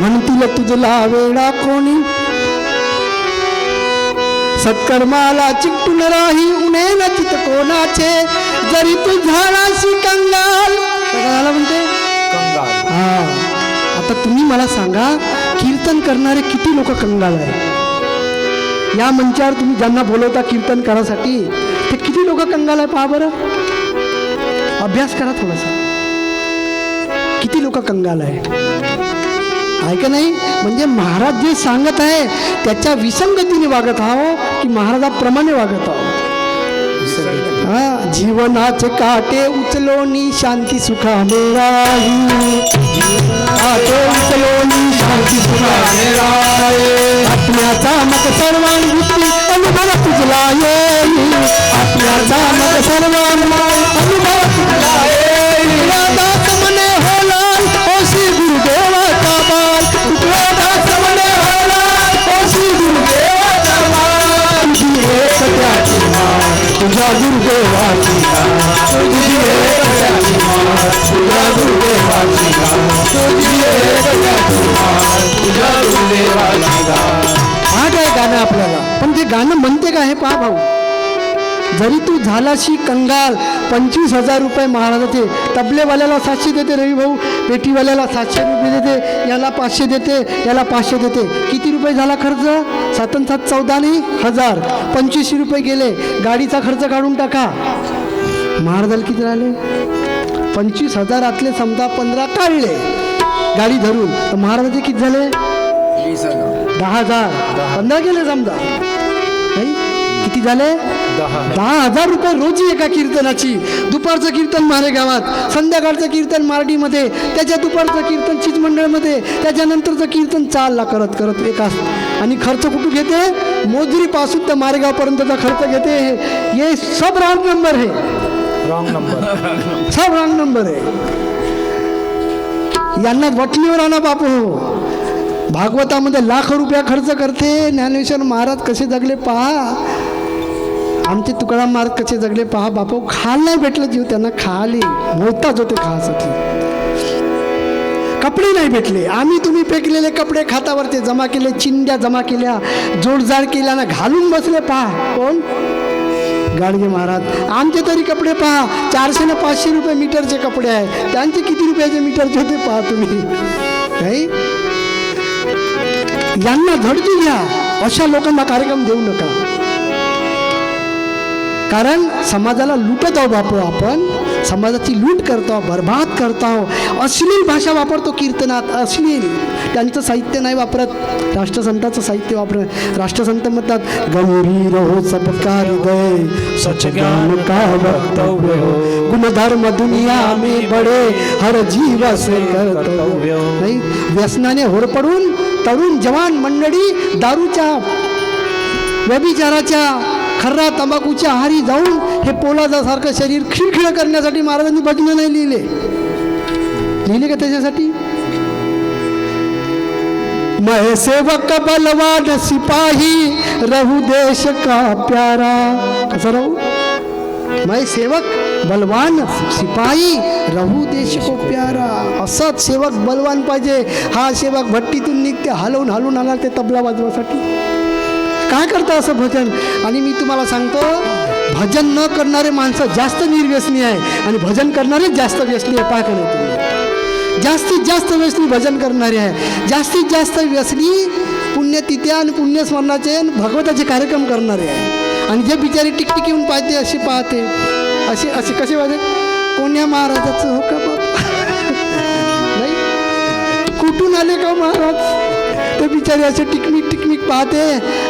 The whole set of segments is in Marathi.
म्हणतील तुझला वेळा कोणी? सत्कर्माला चिकटून राही उणे न चित कोणाचे? जरी तू झाडाशी कंगाल. काय झालं म्हणते कंगाल. हा. आता तुम्ही मला सांगा कीर्तन करणारे किती लोक कंगाल आहे या मंचावर तुम्ही ज्यांना बोलवता कीर्तन करासाठी ते किती लोक कंगाल आहे पहा बरं. अभ्यास करा थोडासा. किती लोक कंगाल आहे आहे का नाही? म्हणजे महाराज जे सांगत आहे त्याच्या विसंगतीने वागत आहो की महाराजाप्रमाणे वागत आहो. हा जीवनाचे काटे उचलोनी शांती सुखा मेराही काटे उचलोनी शांती सुखा मेराही हा काय गाणं आपल्याला. पण ते गाणं म्हणते का हे पहा भाऊ. जरी तू झालाशी कंगाल पंचवीस हजार रुपये महाराजाचे तबलेवाल्याला सातशे देते रवी भाऊ पेटीवाल्याला सातशे रुपये देते याला पाचशे देते याला पाचशे देते. किती रुपये झाला खर्च? सातन सात चौदा नाही हजार. पंचवीसशे रुपये गेले. गाडीचा खर्च काढून टाका. महाराजाला किती राहिले? पंचवीस हजारातले समजा पंधरा काढले. गाडी धरून. तर महाराजाचे किती झाले? दहा हजार. पंधरा गेले समजा. किती झाले? दहा दहा हजार रुपये रोजी एका कीर्तनाची. दुपारचं कीर्तन मारे गावात. संध्याकाळचं कीर्तन मारडीमध्ये. त्याच्या दुपारचं कीर्तन चीज मंडळमध्ये त्याच्यानंतरचं कीर्तन चालला करत करत एका आणि खर्च कुठून घेते? मोजरीपासून तर मारेगावपर्यंतचा खर्च घेते हे. हे सब रॉंग नंबर है. रॉंग नंबर सब रॉंग नंबर आहे यांना वटणीवर आणा बापू. हो भागवतामध्ये लाख रुपया खर्च करते. ज्ञानेश्वर महाराज कसे जगले पहा. आमचे तुकाराम महाराज कसे जगले पहा. बापू खाल नाही भेटलं जीव त्यांना खाली. मोताच होते खासाठी कपडे नाही भेटले. आम्ही तुम्ही फेकलेले कपडे खातावरती जमा केले चिंद्या जमा केल्या जोडजाड केल्या ना घालून बसले पहा. कोण? गाडगे महाराज आमचे तरी कपडे पहा. चारशे ना पाचशे रुपये मीटरचे कपडे आहे त्यांचे किती रुपयाचे मीटरचे होते पहा तुम्ही? यांना धडकी घ्या. अशा लोकांना कार्यक्रम देऊ नका. कारण समाजाला लुटत आहोत बापू आपण. समाजाची लूट करतो बरबाद करतो. अश्लील भाषा वापरतो कीर्तनात. अश्लील. त्यांचं साहित्य नाही वापरत. राष्ट्रसंताचं साहित्य वापरत. राष्ट्रसंत म्हणतात गंभीर हो सपकार सच ज्ञान का वक्तव्य हो? गुणधर्म दुनिया में बडे. हर जीव कर्तव्य हो. नाही व्यसनाने होरपडून तरुण जवान मंडळी दारूच्या व्यभिचाराच्या खर्रा तंबाखूच्या आहारी जाऊन हे पोलादासारखं शरीर खिळखिळ करण्यासाठी महाराजांनी भजनं नाही लिहिले. लिहिले का त्याच्यासाठी? मैं सेवक बलवान सिपाही रहू देश का प्यारा. कसं राहू? मैं सेवक बलवान सिपाही रहू देश को प्यारा. असाच सेवक बलवान पाहिजे. हा सेवक भट्टीतून निघते हलवून हलवून आला ते तबला वाजवासाठी. काय करता असं भजन? आणि मी तुम्हाला सांगतो भजन न करणारे माणसं जास्त निर्व्यसनी आहे आणि भजन करणारेच जास्त व्यसनी आहे. पाहा नाही तुम्ही? जास्तीत जास्त व्यसनी भजन करणारे आहे. जास्तीत जास्त व्यसनी पुण्यतिथ्या आणि पुण्यस्मरणाचे आणि भगवताचे कार्यक्रम करणारे आहे. आणि जे बिचारे टिकटिक येऊन पाहते असे पाहते. असे असे कसे पाहते? कोण्या महाराजाचं हो का बाप नाही? कुठून आले का महाराज? ते बिचारे असे टिकमिक पीक पाहते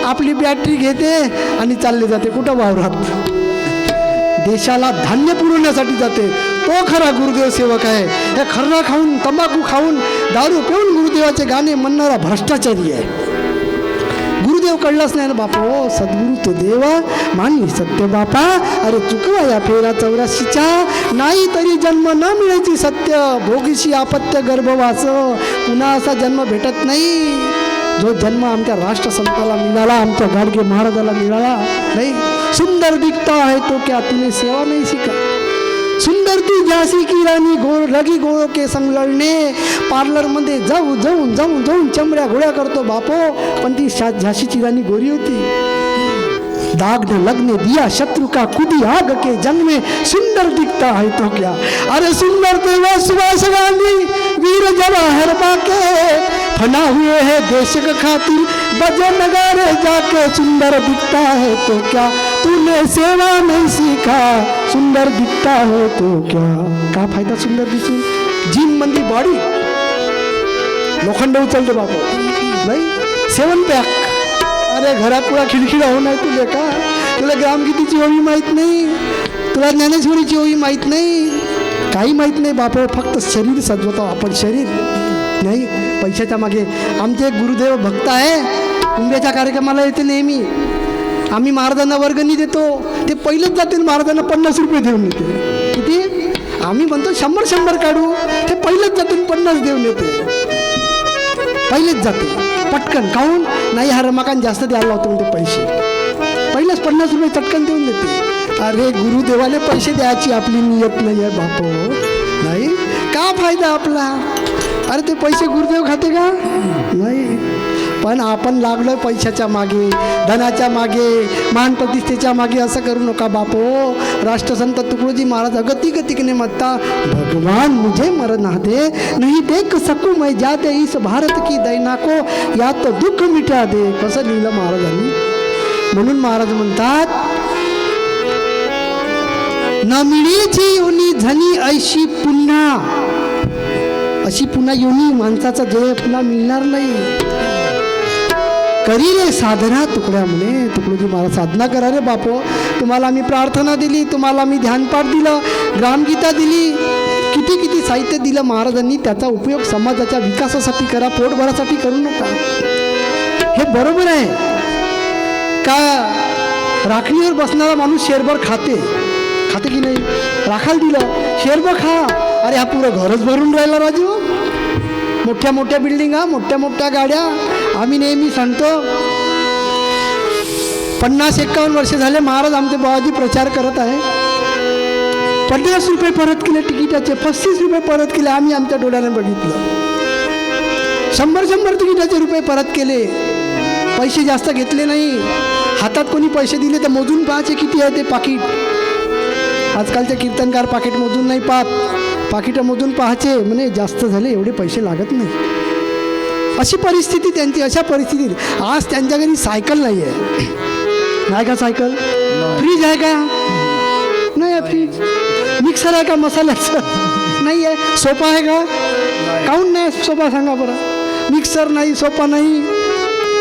आपली बॅटरी घेते आणि चालले जाते. कुठं वावरात? देशाला धान्य पुरवण्यासाठी जाते. तो खरा गुरुदेव सेवक आहे. हे खर्रा खाऊन तंबाखू खाऊन दारू पिऊन गुरुदेवाचे गाणे म्हणणारा भ्रष्टाचारी आहे. गुरुदेव कळलाच नाही ना बापा हो सद्गुरु तो देवा मानी सत्य बापा अरे चुकवा या फेरा चौऱ्याशीच्या नाही तरी जन्म न मिळायची सत्य भोगीशी आपत्य गर्भवास. पुन्हा असा जन्म भेटत नाही. जो जन्म आमच्या राष्ट्रसंताला मिळाला, आमच्या गाडगे महाराजाला मिळाला, नाही, सुंदर दिखता है तो क्या तूने सेवा नहीं सीखा? सुंदर तू झाशी की राणी गोळ रगी गोळ के संग लढणे पार्लरमध्ये जाऊ जाऊन जाऊन जाऊन चमड्या घोड्या करतो बापो, पण ती झाशीची राणी गोरी होती। दाग न लगने दिया, शत्रु का खुदी आग के जंग में सुंदर दिखता है तो क्या? अरे सुंदर थे वो सुभाष गांधी वीर जवाहर बाके फना हुए है देश के खातिर बजे नगारे जाके सुंदर दिखता है तो क्या? तूने सेवा नहीं सीखा सुंदर दिखता है तो क्या? का फायदा सुंदर दिसून जिम मंदी बॉडी? लोखंड उचलते बापू नाही सेवन पॅक। अरे घरात तुला खिडखिडा हो नाही तुले का तुला ग्रामगीतीची ओळी माहीत नाही तुला ज्ञानेश्वरीची ओळी माहीत नाही। काही माहीत नाही बापू फक्त शरीर सजवतो आपण. शरीर नाही पैशाच्या मागे. आमचे गुरुदेव भक्त आहे. कुंभ्याच्या कार्यक्रमाला येते नेहमी. आम्ही महाराजांना वर्गणी देतो. ते पहिलेच जातील महाराजांना पन्नास रुपये देऊन येते. किती? आम्ही म्हणतो शंभर शंभर काढू. ते पहिलेच जाते पन्नास देऊन येते. पहिलेच जाते पटकन काहून? नाही हा रमाकांत जास्त द्यायला लावतो म्हणते पैसे. पहिलेच पन्नास रुपये चटकन देऊन देते. अरे गुरुदेवाले पैसे द्यायची आपली नियत नाही आहे बापो. नाही? का फायदा आपला? अरे ते पैसे गुरुदेव खाते का? नाही. पण आपण लागलोय पैशाच्या मागे धनाच्या मागे मान प्रतिष्ठेच्या मागे असं करू नका बापो. राष्ट्रसंत तुकडोजी महाराज अगती गतिकने म्हणता भगवान मुझे मरना दे नाही देख सकू मैं जाते इस भारत की दैना को या तो दुःख मिटा दे. कसं लिहिलं महाराजांनी? म्हणून महाराज म्हणतात न योनी झाली ऐशी पुन्हा. अशी पुन्हा योनी माणसाचा जय पुन्हा मिळणार नाही. करी रे साधना तुकड्या म्हणे. तुकडोजी मला साधना करा रे बापो. तुम्हाला मी प्रार्थना दिली तुम्हाला मी ध्यानपाठ दिलं ग्रामगीता दिली. किती किती साहित्य दिलं महाराजांनी त्याचा उपयोग समाजाच्या विकासासाठी करा पोटभरासाठी करू नका. हे बरोबर आहे. का राखणीवर बसणारा माणूस शेरभर खाते? खाते की नाही? राखाल दिलं शेरभर खा अरे हा पुरं घरच भरून राहिला राजू मोठ्या मोठ्या बिल्डिंगा मोठ्या मोठ्या गाड्या. आम्ही नेहमी सांगतो पन्नास एक्कावन्न वर्ष झाले महाराज आमचे बाबाजी प्रचार करत आहे. पन्नास रुपये परत केले तिकिटाचे पस्तीस रुपये परत केले आम्ही आमच्या डोळ्याने बघितलं. शंभर शंभर तिकिटाचे रुपये परत केले. पैसे जास्त घेतले नाही. हातात कोणी पैसे दिले तर मोजून पाहायचे किती आहे ते पाकिट. आजकालच्या कीर्तनकार पाकिटमधून नाही पाहत. पाकिटामधून पाहायचे म्हणे जास्त झाले एवढे पैसे लागत नाही. अशी परिस्थिती त्यांची अशा परिस्थितीत आज त्यांच्या घरी सायकल नाही आहे. नाही का सायकल? फ्रीज आहे का? नाही आहे फ्रीज. मिक्सर आहे का मसाल्याचं? नाही आहे. सोफा आहे का? काहून नाही? सोफा सांगा बरं. मिक्सर नाही सोफा नाही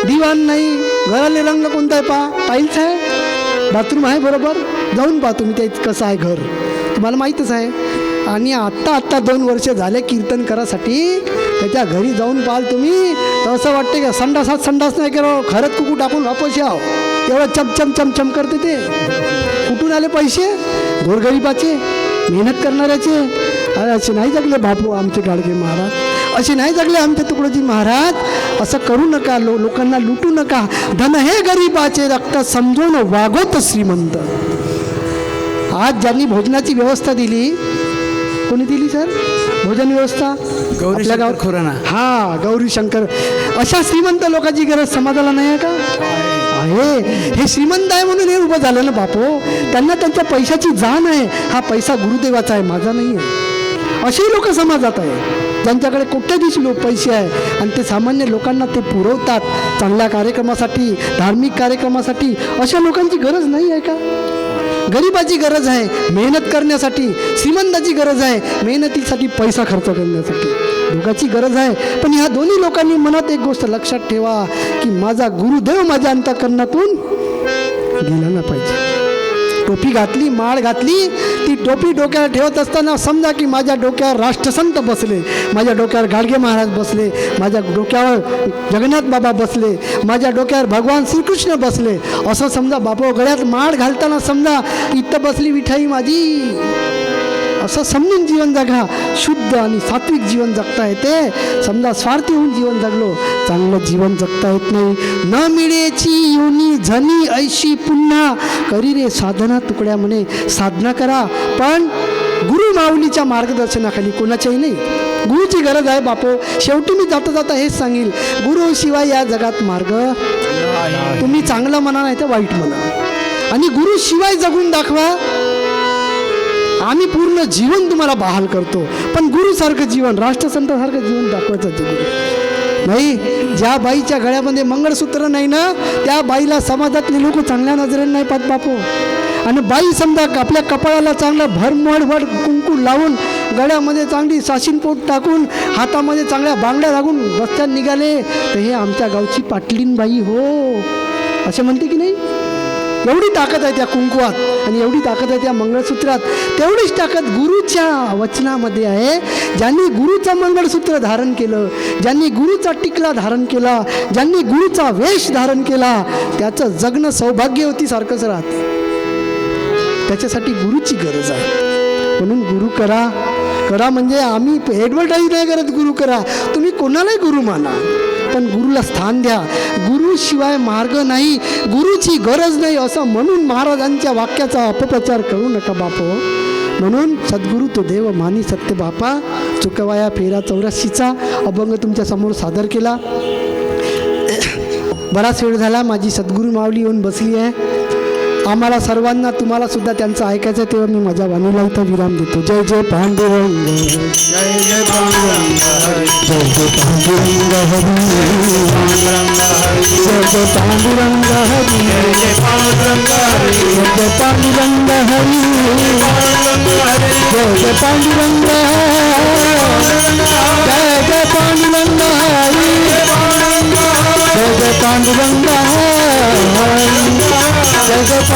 दिवाण नाही. घराले रंग कोणता आहे पा टाईल्स आहे? बाथरूम आहे बरोबर? जाऊन पाहा तुम्ही ते कसं आहे घर. तुम्हाला माहीतच आहे. आणि आत्ता आत्ता दोन वर्ष झाले कीर्तन करासाठी. त्याच्या घरी जाऊन पाहाल तुम्ही तर असं वाटतं का संडासात संडास नाही केलं खरंच कुकू टाकून वापस याव एवढं चमचम चमचम करते ते. कुठून आले पैसे? गोरगरिबाचे मेहनत करणाऱ्याचे. अरे असे नाही जगले बापू आमचे गाडगे महाराज. असे नाही जगले आमचे तुकडोजी महाराज. असं करू नका लो लोकांना लुटू नका. धन हे गरीबाचे रक्त समजून वागवत श्रीमंत. आज ज्यांनी भोजनाची व्यवस्था दिली कोणी दिली सर? भोजन व्यवस्था? गौरी आपल्या गावात खुराना. हा गौरी शंकर. अशा श्रीमंत लोकांची गरज समाजाला नाही आहे का? आहे. हे श्रीमंत आहे म्हणून हे उभं झालं ना बापो. त्यांना त्यांच्या पैशाची जाण आहे. हा पैसा गुरुदेवाचा आहे माझा नाही आहे. असे लोक समाजात आहे. ज्यांच्याकडे कोट्याधीश लोक पैसे आहे आणि ते सामान्य लोकांना ते पुरवतात चांगल्या कार्यक्रमासाठी धार्मिक कार्यक्रमासाठी अशा लोकांची गरज नाही आहे का? गरिबाची गरज आहे मेहनत करण्यासाठी श्रीमंताची गरज आहे मेहनतीसाठी पैसा खर्च करण्यासाठी. दोघाची गरज आहे. पण ह्या दोन्ही लोकांनी मनात एक गोष्ट लक्षात ठेवा की माझा गुरुदेव माझ्या अंतकरणातून गेला ना पाहिजे. टोपी घातली माळ घातली ती टोपी डोक्यावर ठेवत असताना समजा की माझ्या डोक्यावर राष्ट्रसंत बसले माझ्या डोक्यावर गाडगे महाराज बसले माझ्या डोक्यावर जगन्नाथ बाबा बसले माझ्या डोक्यावर भगवान श्रीकृष्ण बसले असं समजा बापा गळ्यात माळ घालताना समजा इथं बसली विठाई माझी. असं समजून जीवन जगा शुद्ध आणि सात्विक जीवन जगता येते. समजा स्वार्थी होऊन जीवन जगलो चांगलं जीवन जगता येत नाही. न मिळेची झनी ऐशी पुन्हा. करी रे साधना तुकड्या म्हणे साधना करा. पण गुरु माऊलीच्या मार्गदर्शनाखाली कोणाच्याही नाही. गुरुची गरज आहे बापो. शेवटी मी जाता जाता हेच सांगेल. गुरु शिवाय या जगात मार्ग तुम्ही चांगलं म्हणा नाही तर वाईट म्हणा. आणि गुरु शिवाय जगून दाखवा. आम्ही पूर्ण जीवन तुम्हाला बहाल करतो. पण गुरुसारखं जीवन राष्ट्रसंतासारखं जीवन दाखवायचं गुरु. नाही ज्या बाईच्या गळ्यामध्ये मंगळसूत्र नाही ना त्या बाईला समाजातले लोक चांगल्या नजरेने नाही पाहत बापू. आणि बाई समजा आपल्या कपाळाला चांगलं भरमडभर कुंकू लावून गळ्यामध्ये चांगली साशीन पोट टाकून हातामध्ये चांगल्या बांगड्या लागून रस्त्यात निघाले तर हे आमच्या गावची पाटलीन बाई हो. असे म्हणते की नाही? एवढी ताकद आहे त्या कुंकुवात आणि एवढी ताकद आहे त्या मंगळसूत्रात. तेवढीच ताकद गुरुच्या वचनामध्ये आहे. ज्यांनी गुरुचं मंगळसूत्र धारण केलं ज्यांनी गुरुचा टिकला धारण केला ज्यांनी गुरुचा वेश धारण केला त्याचं जगणं सौभाग्यवती सारखंच राहते. त्याच्यासाठी गुरुची गरज आहे. म्हणून गुरु करा करा म्हणजे आम्ही ॲडव्हर्टाईज नाही करत गुरु करा. तुम्ही कोणालाही गुरु माना पण गुरुला स्थान द्या. गुरुशिवाय मार्ग नाही गुरुची गरज नाही असं म्हणून महाराजांच्या वाक्याचा अपप्रचार करू नका बापो. म्हणून सद्गुरू तो देव मानी सत्य बापा चुकवाया फेरा चौऱ्याशीचा अभंग तुमच्यासमोर सादर केला. बराच वेळ झाला माझी सद्गुरू माऊली येऊन बसली आहे. आम्हाला सर्वांना तुम्हाला सुद्धा त्यांचं ऐकायचं आहे, तेव्हा मी माझ्या वाणीला इथं विराम देतो जय जय पांडुरंग जय जय पांडुरंग जय जय पांडुरंग जय जय पांडुरंग जय जय पांडुरंग जय पांडुरंग हरी जय जय पांडुरंग जय जय पांडुरंग हरी जय जय पांडुरंग